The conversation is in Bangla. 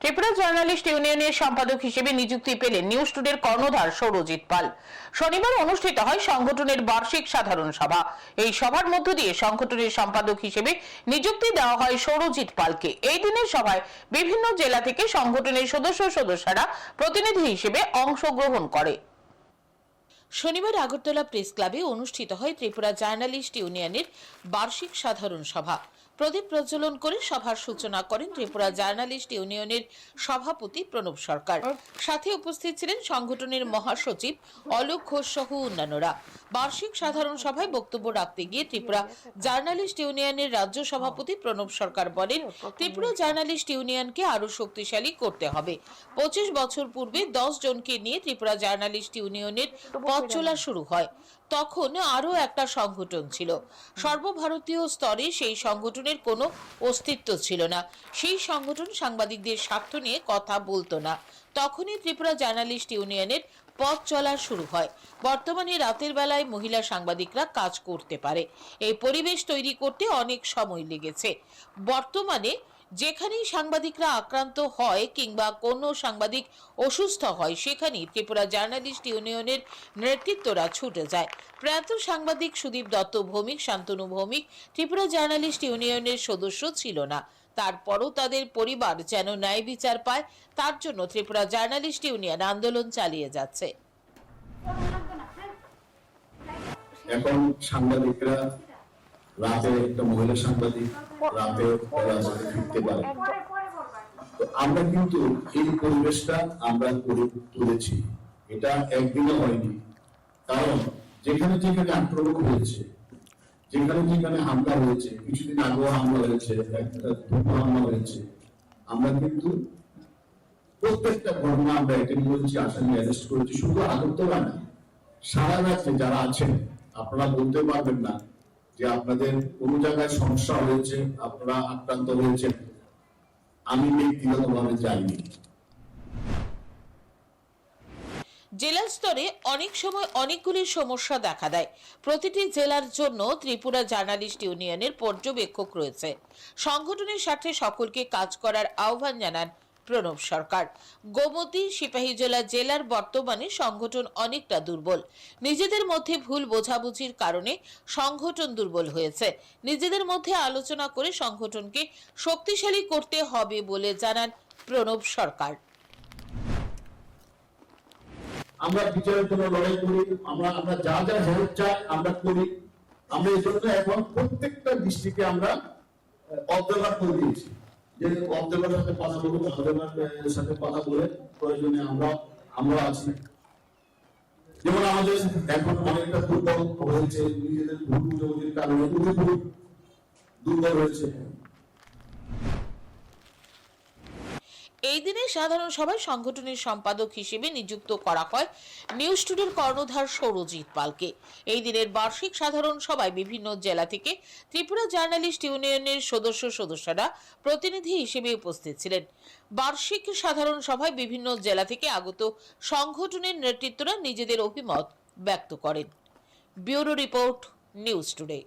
ত্রিপুরা জার্নালিস্ট ইউনিয়নের সম্পাদক হিসেবে নিযুক্তি পেলেন নিউজ টুডের কর্ণধার সৌরজিৎ পাল। শনিবার অনুষ্ঠিত হয় সংগঠনের বার্ষিক সাধারণ সভা। এই সভার মধ্য দিয়ে সংগঠনের সম্পাদক হিসেবে নিযুক্তি দেওয়া হয় সৌরজিৎ পালকে। এই দিনের সভায় বিভিন্ন জেলা থেকে সংগঠনের সদস্য সদস্যরা প্রতিনিধি হিসেবে অংশগ্রহণ করে। শনিবার আগরতলা প্রেস ক্লাবে অনুষ্ঠিত হয় ত্রিপুরা জার্নালিস্ট ইউনিয়নের বার্ষিক সাধারণ সভা। প্রদীপ প্রজ্বলন করে সভার সূচনা করেন ত্রিপুরা জার্নালিস্ট ইউনিয়নের সভাপতি প্রণব সরকার। সাথে উপস্থিত ছিলেন সংগঠনের মহাসচিব অলোক ঘোষ সহ অন্যান্যরা। বার্ষিক সাধারণ সভায় বক্তব্য রাখতে গিয়ে ত্রিপুরা জার্নালিস্ট ইউনিয়নের রাজ্য সভাপতি প্রণব সরকার বলেন, ত্রিপুরা জার্নালিস্ট ইউনিয়নকে আরও শক্তিশালী করতে হবে। পঁচিশ বছর পূর্বে দশ জনকে নিয়ে ত্রিপুরা জার্নালিস্ট ইউনিয়নের পথ চলা শুরু হয়। তখন আরও একটা সংগঠন ছিল। সর্বভারতীয় স্তরে সেই সংগঠনের কোনো অস্তিত্ব ছিল না। সেই সংগঠন সাংবাদিকদের স্বার্থ নিয়ে কথা বলতো না। তখনই ত্রিপুরা জার্নালিস্ট ইউনিয়নের পথ চলা শুরু হয়। বর্তমানে রাতের বেলায় মহিলা সাংবাদিকরা কাজ করতে পারে। এই পরিবেশ তৈরি করতে অনেক সময় লেগেছে। বর্তমানে যেখানেই সাংবাদিকরা আক্রান্ত হয় কিংবা কোনো সাংবাদিক অসুস্থ হয়, সেখানেই ত্রিপুরা জার্নালিস্ট ইউনিয়নের নেতৃত্বরা ছুটে যায়। প্রয়াত সাংবাদিক সুদীপ দত্ত ভৌমিক, শান্তনু ভৌমিক, ত্রিপুরা জার্নালিস্ট ইউনিয়নের সদস্য ছিল না। তারপরও তাদের পরিবার যেন ন্যায় বিচার পায়, তার জন্য ত্রিপুরা জার্নালিস্ট ইউনিয়ন আন্দোলন চালিয়ে যাচ্ছে। এখন সাংবাদিকরা রাতে একটা মহিলা সাংবাদিক রাতে ফিরতে পারে। তো আমরা কিন্তু এই পরিবেশটা আমরা করে তুলেছি। এটা একদিনে হয়নি। কারণ যেখানে যেখানে আক্রমণ হয়েছে যেখানে যেখানে হামলা হয়েছে কিছুদিন আগেও হামলা হয়েছে একটা হামলা হয়েছে আমরা কিন্তু প্রত্যেকটা ঘটনা আমরা অ্যাটেন্ড করেছি আসামি অ্যারেস্ট করেছি। শুধু আগরতলা না সারা রাজ্যে যারা আছেন আপনারা বলতে পারবেন না যে আপনাদের কোন জায়গায় সমস্যা হয়েছে, আপনারা আক্রান্ত হয়েছেন, আমি ব্যক্তিগতভাবে যাইনি। জেলা স্তরে অনেক সময় অনেকগুলি সমস্যা দেখা দেয়। প্রতিটি জেলার জন্য ত্রিপুরা জার্নালিস্ট ইউনিয়নের পর্যবেক্ষক রয়েছে। সংগঠনের সাথে সকলকে কাজ করার আহ্বান জানান প্রণব সরকার। গোমতী সিপাহীজলা জেলার বর্তমানে সংগঠন অনেকটা দুর্বল। নিজেদের মধ্যে ভুল বোঝাবুঝির কারণে সংগঠন দুর্বল হয়েছে। নিজেদের মধ্যে আলোচনা করে সংগঠনকে শক্তিশালী করতে হবে বলে জানান প্রণব সরকার। আমরা বিচারের জন্য লড়াই করি, আমরা আমরা যা যা হেল্প চাই আমরা করি। আমরা এই জন্য এখন প্রত্যেকটা ডিস্ট্রিক্টে আমরা অবজার্ভার করে দিয়েছি। যে অবজার্ভারের সাথে কথা বলব অবজার্ভারের সাথে কথা বলে প্রয়োজনে আমরা আমরা আছি। যেমন আমাদের এখন অনেকটা দুর্বল হয়েছে, নিজেদের ভুল বুঝাবুঝির কারণে দুর্বল হয়েছে। এই দিনে সাধারণ সভায় সংগঠনের সম্পাদক হিসেবে নিযুক্ত করা হয় নিউজ টুডের কর্ণধার সৌরজিৎ পালকে। এই দিনের বার্ষিক সাধারণ সভায় বিভিন্ন জেলা থেকে ত্রিপুরা জার্নালিস্ট ইউনিয়নের সদস্য সদস্যরা প্রতিনিধি হিসেবে উপস্থিত ছিলেন। বার্ষিক সাধারণ সভায় বিভিন্ন জেলা থেকে আগত সংগঠনের নেতৃত্বরা নিজেদের অভিমত ব্যক্ত করেন। Bureau report news today.